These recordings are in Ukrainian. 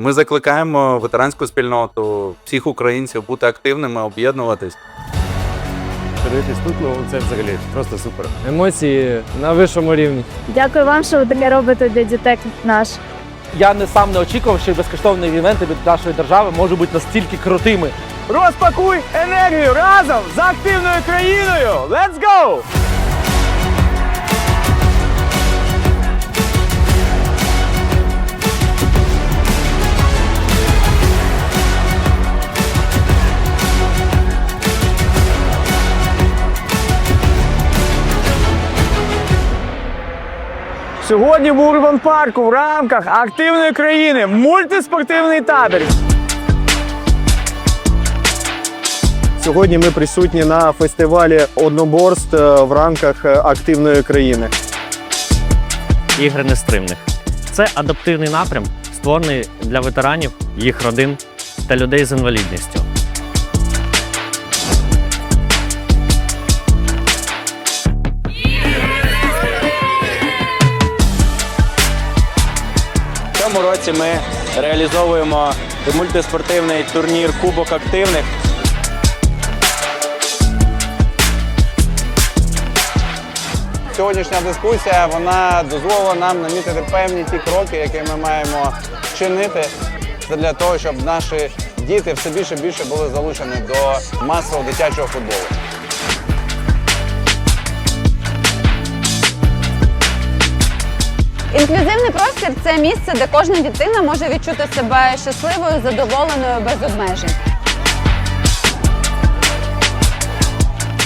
Ми закликаємо ветеранську спільноту, всіх українців бути активними, об'єднуватись. Дивитись тут, ну це взагалі просто супер. Емоції на вищому рівні. Дякую вам, що ви таке робите для дітей наш. Я не сам не очікував, що безкоштовні івенти від нашої держави можуть бути настільки крутими. Розпакуй енергію разом з активною країною! Let's go! Сьогодні в Урбан парку в рамках активної країни мультиспортивний табір. Сьогодні ми присутні на фестивалі одноборств е, в рамках е, активної країни. ігри нестримних. Це адаптивний напрям, створений для ветеранів, їх родин та людей з інвалідністю. Цьому році ми реалізовуємо мультиспортивний турнір Кубок активних. Сьогоднішня дискусія вона дозволила нам намітити певні ті кроки, які ми маємо чинити для того, щоб наші діти все більше і більше були залучені до масового дитячого футболу. Інклюзивний простір це місце, де кожна дитина може відчути себе щасливою, задоволеною, без обмежень.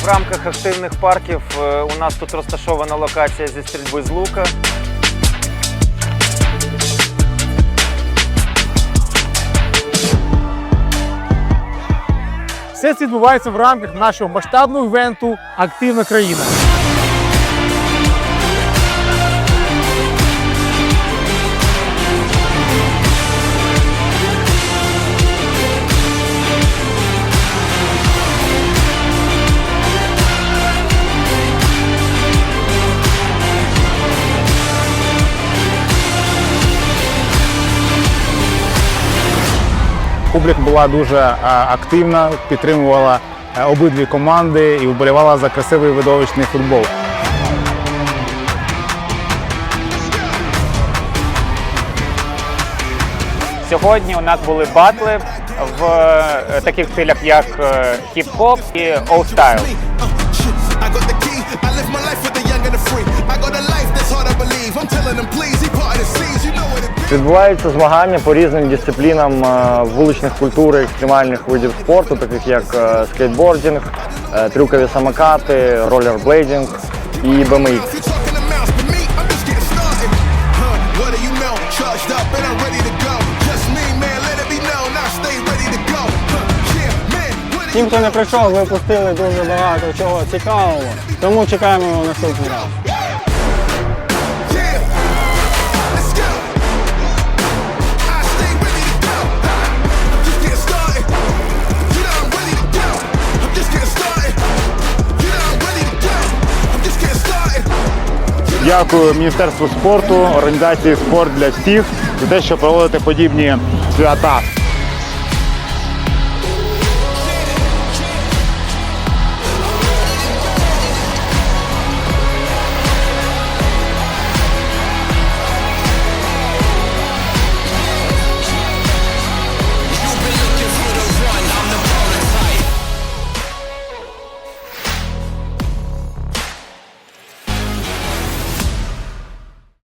В рамках активних парків е, у нас тут розташована локація зі стрільби з лука. Все це відбувається в рамках нашого масштабного івенту Активна країна. Публіка була дуже е, активна, підтримувала е, обидві команди і вболівала за красивий видовищний футбол. Сьогодні у нас були батли в е, таких стилях, як хіп-хоп і олдстайл. Відбуваються змагання по різним дисциплінам е, вуличних культур і екстремальних видів спорту, таких як е, скейтбординг, е, трюкові самокати, ролерблейдинг і BMX. Тим, хто не прийшов, ви пустили дуже багато чого цікавого, тому чекаємо наступний раз. Дякую Міністерству спорту, організації спорт для всіх за те, що проводите подібні свята.